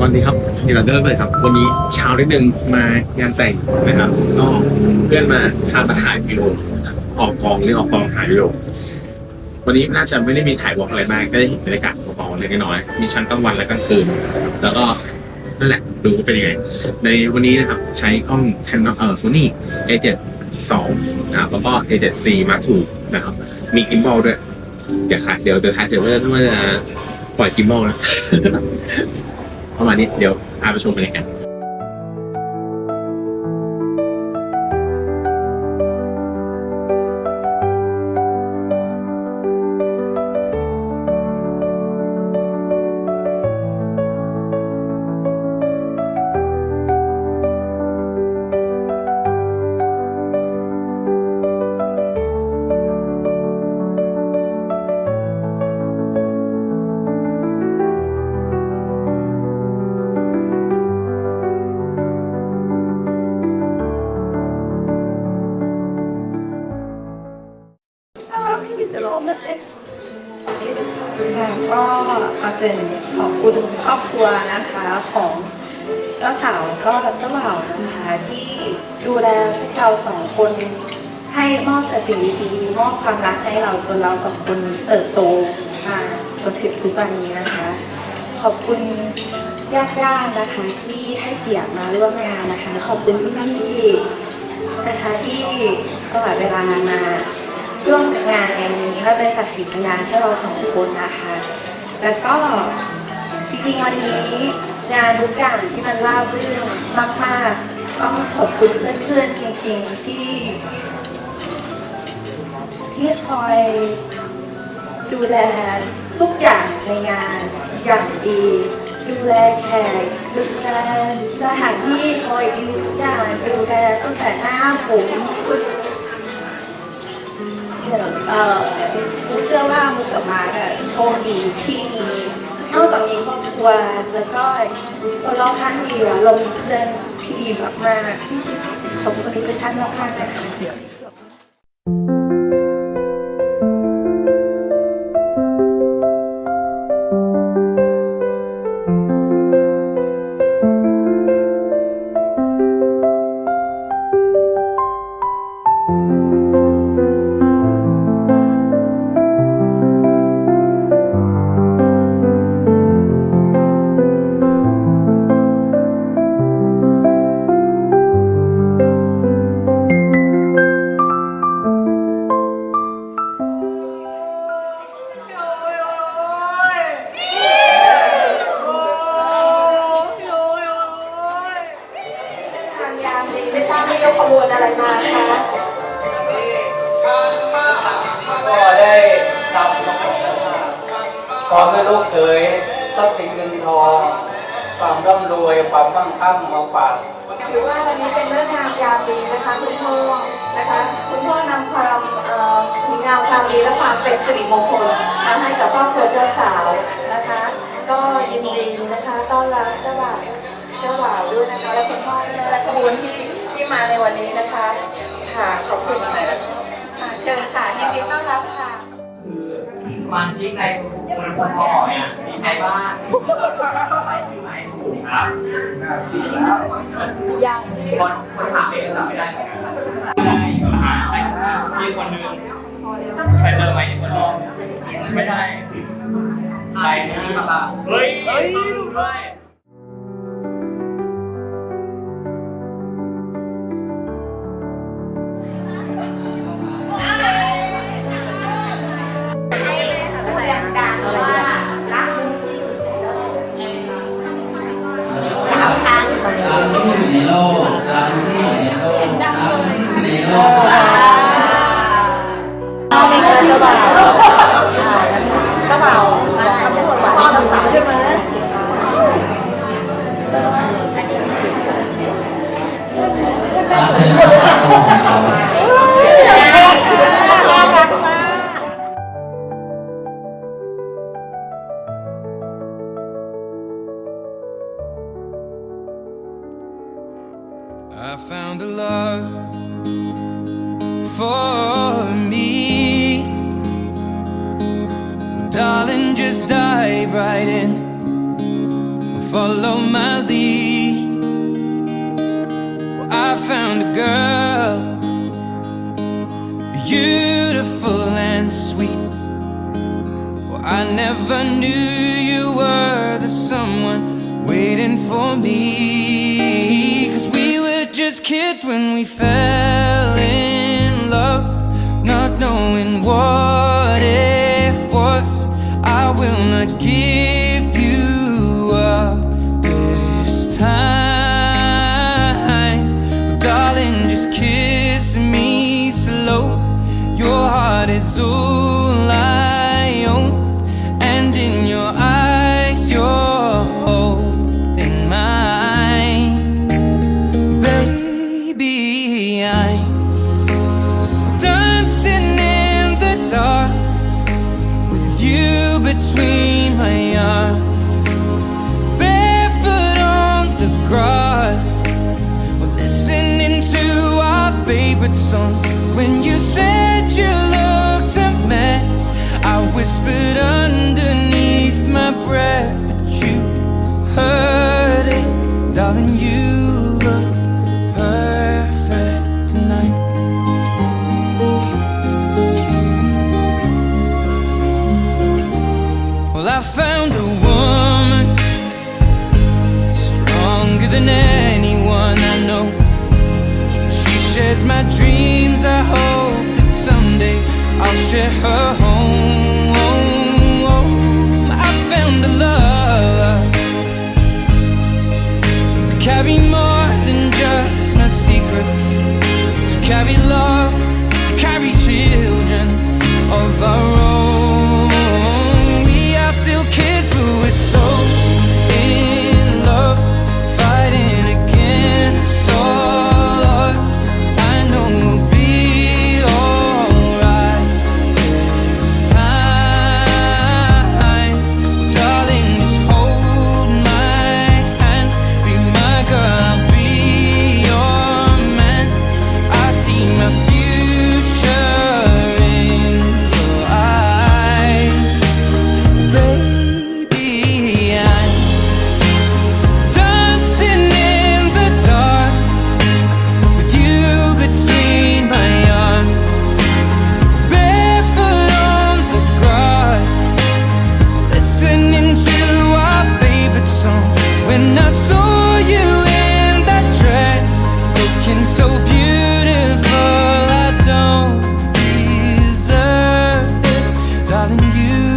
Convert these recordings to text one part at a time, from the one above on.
วันนี้ครับสวัสดีเราเดินเลยครับ วันนี้เช้านิดนึงมางานแต่งนะครับก็เพื่อนมาพามาถ่ายวิดีโอออกกองเรียกออกกองถ่ายวิดีโอวันนี้น่าจะไม่ได้มีถ่ายวอล์กอะไรมากได้เห็นบรรยากาศเบาๆเล็กน้อยมีชั้นกลางวันและกลางคืน แล้วก็นั่นแหละดูว่าเป็นยังไง ในวันนี้นะครับใช้กล้อง Canon เอ่อ Sony A7 2นะครับแล้วก็ A7C Mark II นะครับ มีกิมบอลด้วยอย่าขาดเดี๋ยวเดี๋ยวถ่ายเดี๋ยวว่าจะปล่อยกิมบอลนะ ประมาณนี้เดี๋ยวพาไปชมบรรยากาศ ก็มาเป็นขอบคุณครอบครัวนะคะของเจ้าสาวก็เจ้าบ่าวนะคะที่ดูแลพวกเราสองคนให้มอบแต่สิ่งดีๆมอบความรักให้เราจนเราสองคนเติบโตมาจนถึงทุกวันนี้นะคะ ขอบคุณญาติๆนะคะที่ให้เกียรติมาร่วมงานนะคะ ขอบคุณพี่ๆนะคะที่สละเวลามา ร่วมงานในนี้และเป็นสักขีพยานให้เราสองคนนะคะ แล้วก็จริงๆวันนี้งานทุกอย่างที่มันราบรื่นมากๆต้องขอบคุณเพื่อนๆจริงๆที่ ที่คอยดูแลทุกอย่างในงานอย่างดี ดูแลแขกดูแลสถานที่คอยดูทุกอย่างดูแลตั้งแต่หน้าผมชุด เออมุกเชื่อว่ามุกกับมาร์คโชคดีที่มีนอกจากมีครอบครัวแล้วก็คนรอบข้างดีแล้วเรามีเพื่อนที่ดีมากๆขอบคุณทุกท่านนอกข้ากๆนะคะ ถือว่าวันนี้เป็นเรื่องงามยามดีนะคะคุณพ่อนะคะ คุณพ่อนำความเอ่องามความดีและความเป็นสิริมงคลมาให้กับครอบครัวเจ้าสาวนะคะ ก็ยินดีนะคะต้อนรับเจ้าบ่าวเจ้าบ่าวด้วยนะคะ และคุณพ่อและขบวนที่ที่มาในวันนี้นะคะค่ะขอบคุณค่ะค่ะเชิญค่ะยินดีต้อนรับค่ะคือสมาชิกในคนคนพ่อเนี่ยมีใครบ้าง ถูกครับยังคนคนถามเอกสารไม่ได้เหมือนกันได้มีคนหนึงใครเจอไหมอีกคนหนึงไม่ใช่ใครนี่มาเฮ้ยเฮ้ยด้วย I found the love for me, Darling, just dive right in. Follow my lead found a girl. Beautiful and sweet. Well, I never knew you were the someone waiting for me. Cause we were just kids when we fell in love Not knowing what it was. I will not give between my arms. Barefoot on the grass, we're listening to our favorite song. When you said you looked a mess, I whispered underneath my breath, but you heard it, darling. You. I found a to carry more than just my secrets, to carry love. you.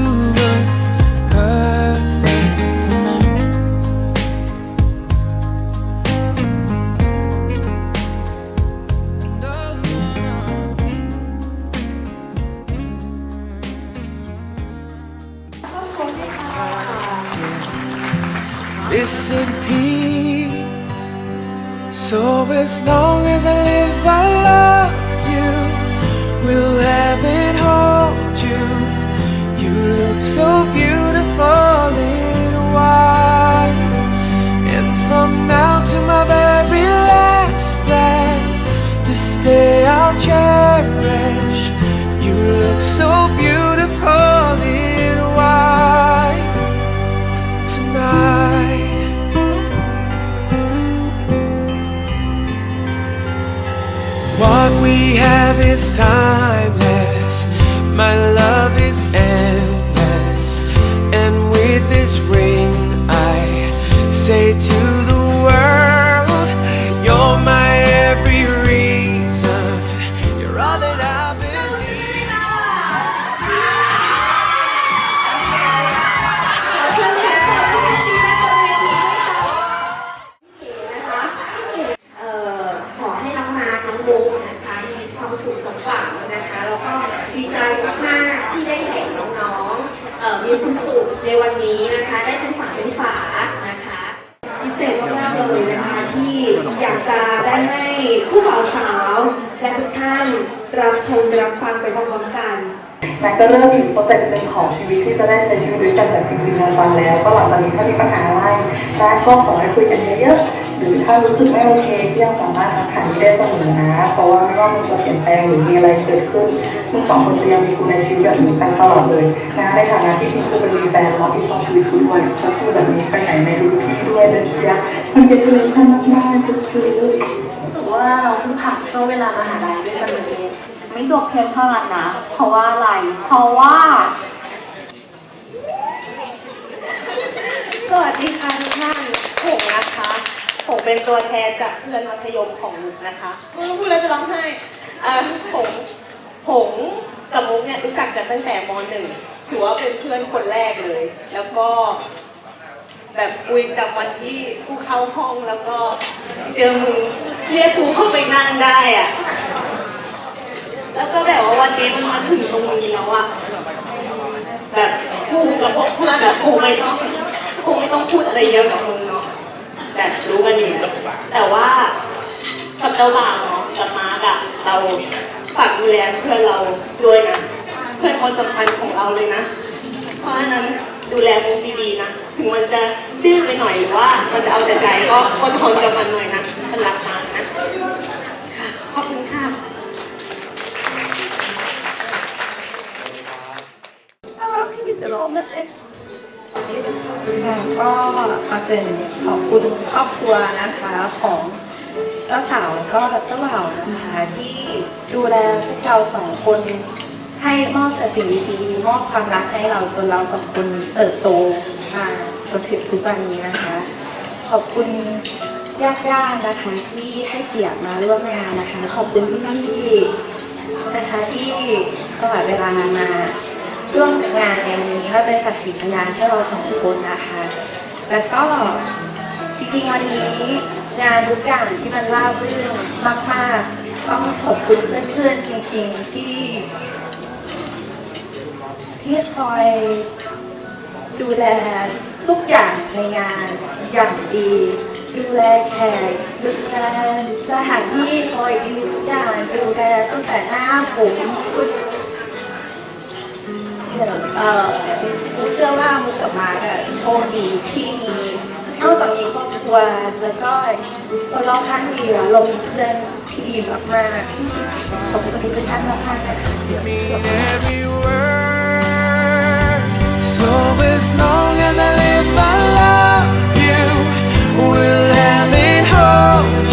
is timeless. My love. านรับชมรับฟังไปพร้อมๆกันแม็กก็เริ่มถึงโปรเจกต็ปหนึ่งของชีวิตที่จะได้ใช้ชีวิตด้วยกันแบบจริงๆจังๆแล้ว ก็หลังจากนี้ถ้ามีปัญหาอะไรแม็กก็ขอให้คุยกันเยอะๆหรือถ้ารู้สึกไม่โอเคก็ยังสามารถทักถามได้เสมอนะเพราะว่าไม่ว่ามันจะเปลี่ยนแปลงหรือมีอะไรเกิดขึ้นทั้งสองคนจะยังมีคุณในชีวิตอยู่กันตลอดเลยนะในฐานะที่คุณคือเป็นมีแฟนมองที่ชอบชีวิตคุณด้วยจะพูดแบบนี้ไปไหนในรู้ที่ด้วยเลยจ้ะ มันเป็นเรื่องที่มากๆคือรู้สึกว่าเราเพิ่งผ่านช่วงเวลามหาลัยด้วยกันมาเองไม่จบเพียงเท่านั้นนะ เพราะว่าอะไร เพราะว่า สวัสดีค่ะทุกท่านผมนะคะ ผมเป็นตัวแทนจากเพื่อนมัธยมของมุกนะคะพูดแล้วจะร้องไห้เอ่อผมผมกับมุกเนี่ยรู้จักกันตั้งแต่มหนึ่งถือว่าเป็นเพื่อนคนแรกเลย แล้วก็ แบบคุยจากวันที่กูเข้าห้องแล้วก็เจอมึงเรียกกูเข้าไปนั่งได้อะแล้วก็แบบว่าวันนี้มันมาถึงตรงนี้แล้วอะแบบกูกับพวกเพื่อนแบบคงไม่ต้องคงไม่ต้องพูดอะไรเยอะกับมึงเนาะแบบรู้กันอยู่แล้วแต่ว่ากับเจ้าบ่าวเนาะกับมาร์กอะเราฝากดูแลเพื่อนเราด้วยนะ เพื่อนคนสำคัญของเราเลยนะ เพราะฉะนั้น ดูแลมุกดีๆนะ ถึงมันจะดื้อไปหน่อยหรือว่า มันจะเอาแต่ใจก็อดทนกับมันหน่อยนะมันรักมันนะค่ะขอบคุณค่ะก็มาเป็นขอบคุณครอบครัวนะคะของเจ้าสาวแล้วก็เจ้าบ่าวนะคะที่ดูแลพวกเราสองคน ให้มอบแต่สิ่งดีๆมอบความรักให้เราจนเราสองคนเติบโตมาจนถึงทุกวันนี้นะคะ ขอบคุณญาติๆนะคะที่ให้เกียรติมาร่วมงานนะคะ ขอบคุณพี่ๆนะคะที่สละเวลามาร่วมงานในวันนี้และเป็นสักขีพยานให้เราสองคนนะคะ แล้วก็จริงๆวันนี้งานทุกอย่างที่มันราบรื่นมากๆต้องขอบคุณเพื่อนๆจริงๆที่ ที่คอยดูแลทุกอย่างในงานอย่างดี ดูแลแขกดูแลสถานที่คอยดูทุกอย่างดูแลตั้งแต่หน้าผมชุดเอ่อมุกเชื่อว่ามุกกับมาร์คโชคดีที่มีนอกจากมีครอบครัวแล้วก็คนรอบข้างดีแล้วเรามีเพื่อนที่ดีมากๆขอบคุณทุกท่านมากๆนะคะ So as long as I live, I love you. We'll have it.